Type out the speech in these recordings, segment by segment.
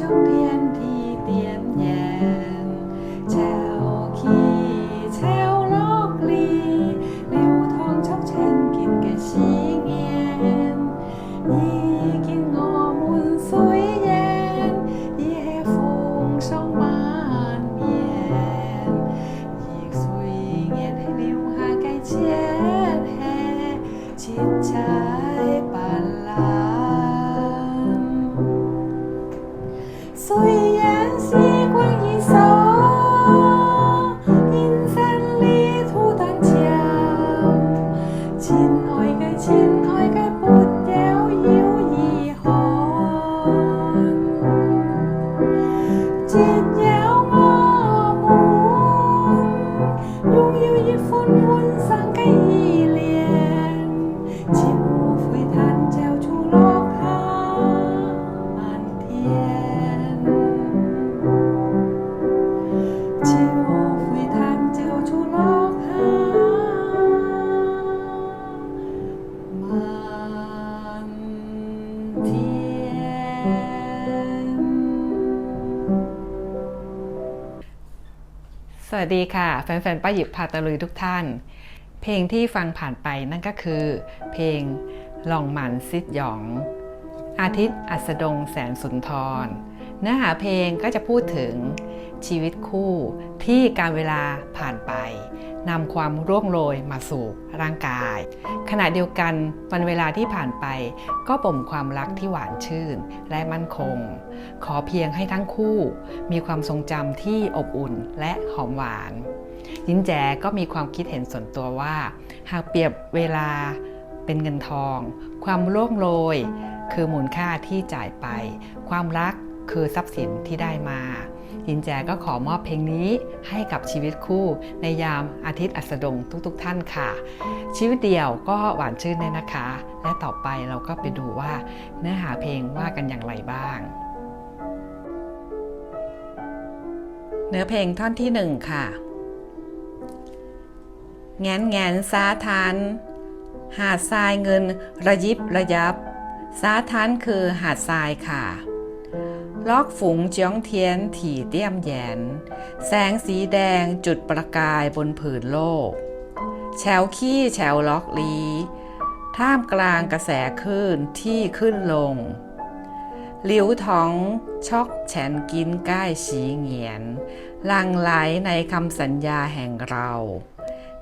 trong thiên thì tiệm nhé. วัสดีค่ะ แฟนๆ ป้าหยิบพาตะลุยทุกท่าน เพลงที่ฟังผ่านไปนั่นก็คือ เพลงลองหมันซิดหยอง อาทิตย์อัสดงแสนสุนทร เนื้อหาเพลงก็จะพูดถึงชีวิตคู่ที่การเวลาผ่านไปนำความร่วงโรยมาสู่ร่างกาย ขณะเดียวกันวันเวลาที่ผ่านไป ก็บ่มความรักที่หวานชื่นและมั่นคง ขอเพียงให้ทั้งคู่ มีความทรงจำที่อบอุ่นและหอมหวาน ยินแจก็มีความคิดเห็นส่วนตัวว่า หากเปรียบเวลาเป็นเงินทอง ความร่วงโรยคือมูลค่าที่จ่ายไป ความรัก คือทรัพย์สินที่ได้มายินแจก็ขอมอบเพลงนี้ให้กับชีวิตคู่ ในยามอาทิตย์อัสดงทุกๆทท่านค่ะ ชีวิตเดียวก็หวานชื่นเลยนะคะ และต่อไปเราก็ไปดูว่าเนื้อหาเพลงว่ากันอย่างไรบ้าง เนื้อเพลงท่อนที่หนึ่งค่ะ แงนแงนสาทานหาดทรายเงินระยิบระยับ สาทานคือหาดทรายค่ะ ล็อกฝูงจ้องเทียนถี่เตี้ยมแยน แสงสีแดงจุดประกายบนผืนโลกแฉวขี้แฉวล็อกลี ท่ามกลางกระแสคลื่นที่ขึ้นลงหลิวทองช็อกแฉนกินใกล้ฉีเหงียนลังไหลในคำสัญญาแห่งเรา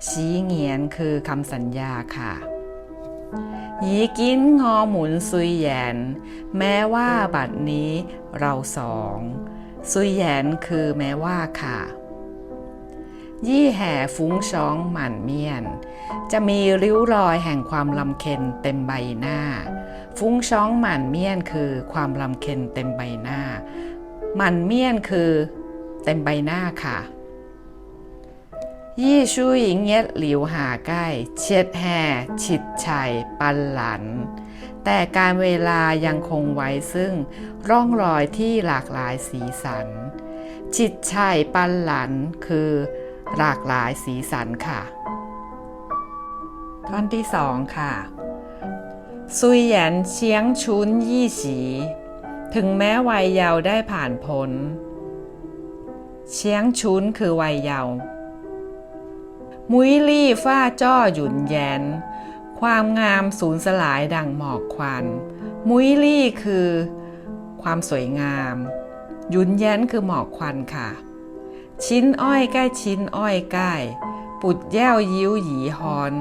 ฉีเหงียนคือคำสัญญาค่ะ ยีกินงอหมุนซุยแยน แม้ว่าบัดนี้เราสองซุยแยนคือแม้ว่าค่ะ ยี่แห่ฟุ้งช้องหมั่นเมียน จะมีริ้วรอยแห่งความลำเค็นเต็มใบหน้า ฟุ้งช้องหมั่นเมียนคือความลำเค็นเต็มใบหน้า หมั่นเมียนคือเต็มใบหน้าค่ะ ยี่ชูหญิงเย็ดหลิวหาใกล้ เช็ดแห่ฉิดชัย ปันหลัน แต่การเวลายังคงไว้ซึ่งร่องรอยที่หลากหลายสีสัน ฉิดชัยปันหลันคือหลากหลายสีสันค่ะ ท่อนที่สองค่ะซุยหยันเชียงชุนยี่สี ถึงแม้วัยเยาว์ได้ผ่านพ้น เชียงชุนคือวัยเยาว์ มุยลี่ฝ้าจ้อหยุนแยน ความงามสูญสลายดังหมอกควัน มุยลี่คือ ความสวยงาม หยุนแยนคือหมอกควันค่ะ ชิ้นอ้อยใกล้ชิ้นอ้อยใกล้ ปุดแย้วยิ้วหยีฮอน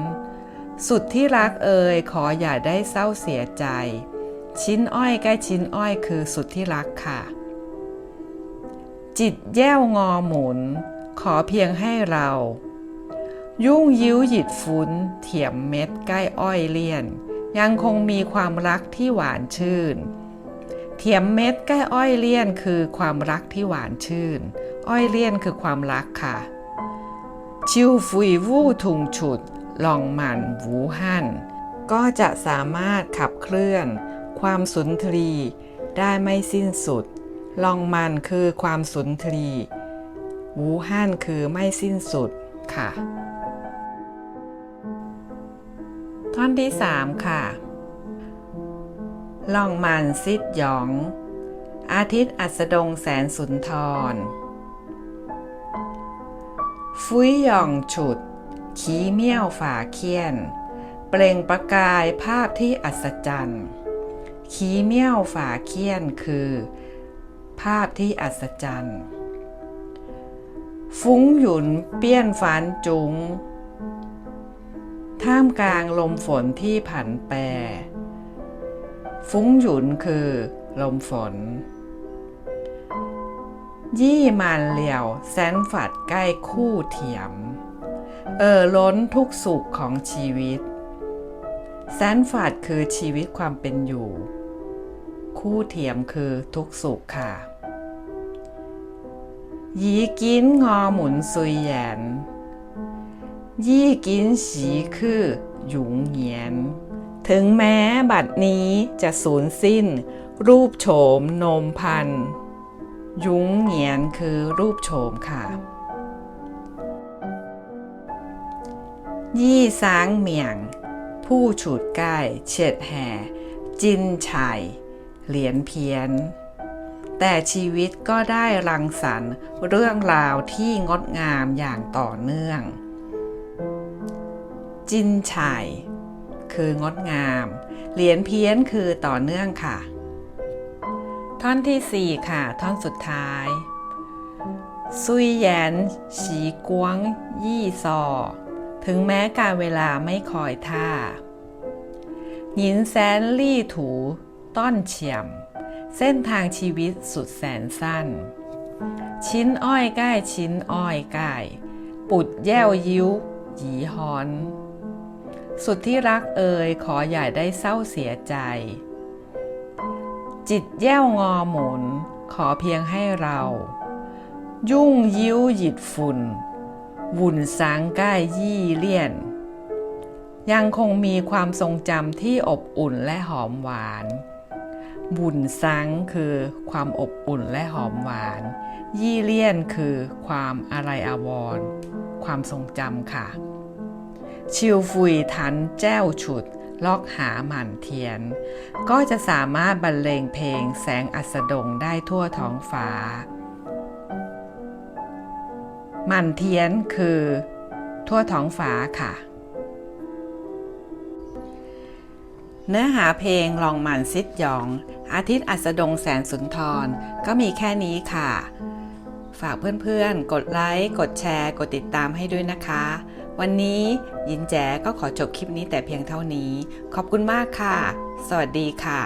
สุดที่รักเอ่ยขออย่าได้เศร้าเสียใจ ชิ้นอ้อยใกล้ชิ้นอ้อยคือสุดที่รักค่ะ จิตแย้วงอหมุน ขอเพียงให้เรา ยุ่งยิ้วหยิดฟุ้น เถียมเม็ดใกล้อ้อยเลี่ยน ยังคงมีความรักที่หวานชื่น เถียมเม็ดใกล้อ้อยเลี่ยนคือความรักที่หวานชื่น อ้อยเลี่ยนคือความรักค่ะ ชิวฟุยวู่ทุงฉุด ลองหมันวูฮั่นก็จะสามารถขับเคลื่อน ความสุนทรีได้ไม่สิ้นสุด ลองมันคือความสุนทรีวูฮั่นคือไม่สิ้นสุดค่ะ ท่อนที่ 3 ค่ะ ล่องมันซิดหยอง อาทิตย์อัสดงแสนสุนทร ฟุ้ยหย่องฉุด ขีเมี่ยวฝาเคียน เปล่งประกายภาพที่อัศจรรย์ ขีเมี่ยวฝาเคียนคือ ภาพที่อัศจรรย์ ฟุ้งหยุนเปี้ยนฝันจุง ท่ามกลางลมฝนที่ผันแปร ฟุ้งหยุนคือลมฝน ยี่มันเหลี่ยวแสนฝัดใกล้คู่เทียม เออล้นทุกสุขของชีวิต แสนฝัดคือชีวิตความเป็นอยู่ คู่เทียมคือทุกสุขค่ะยีกินงอหมุนซุยแยน ยี่กินสีคือหยุงเหยียนถึงแม้บัดนี้จะสูญสิ้น รูปโฉมนมพันยุ้งเหงียนคือรูปโฉมค่ะ ยี่สางเหมียง ผู้ฉุดใกล้เฉียดแห่ จินชัย เหรียญเพียน แต่ชีวิตก็ได้รังสรรค์เรื่องราวที่งดงามอย่างต่อเนื่อง จินชัยคืองดงาม เหรียญเพี้ยนคือต่อเนื่องค่ะ ท่อนที่ 4 ค่ะ ท่อนสุดท้ายซุยแยนฉีกวง ยี่ซอ ถึงแม้การเวลาไม่คอยท่าหยินแสนลี่ถู ต้อนเฉียม เส้นทางชีวิตสุดแสนสั้น ชิ้นอ้อยใกล้ชิ้นอ้อยใกล้ปุดแย้วยิ้วหยีฮอน สุดที่รักเอ่ยขออย่าได้เศร้าเสียใจ จิตแย้วงอหมุน ขอเพียงให้เรา ยุ่งยิ้วหยิดฝุ่นวุ่นสางกล้ยี่เลี่ยน ยังคงมีความทรงจำที่อบอุ่นและหอมหวาน บุญซังคือความอบอุ่นและหอมหวาน ยี่เลี่ยนคือความอะไรอาวร์ความทรงจำค่ะ ชิวฟุยทันแจ้วฉุด ลอกหาหมันเทียน ก็จะสามารถบรรเลงเพลงแสงอัสดงได้ทั่วท้องฟ้า หมันเทียนคือ ทั่วท้องฟ้าค่ะ เนื้อหาเพลงลองหมันซิดยอง อาทิตย์อัสดงแสนสุนทรก็มีแค่นี้ค่ะ ฝากเพื่อนๆ กดไลค์ กดแชร์ กดติดตามให้ด้วยนะคะ วันนี้ยินแจก็ขอจบคลิปนี้แต่เพียงเท่านี้ ขอบคุณมากค่ะ สวัสดีค่ะ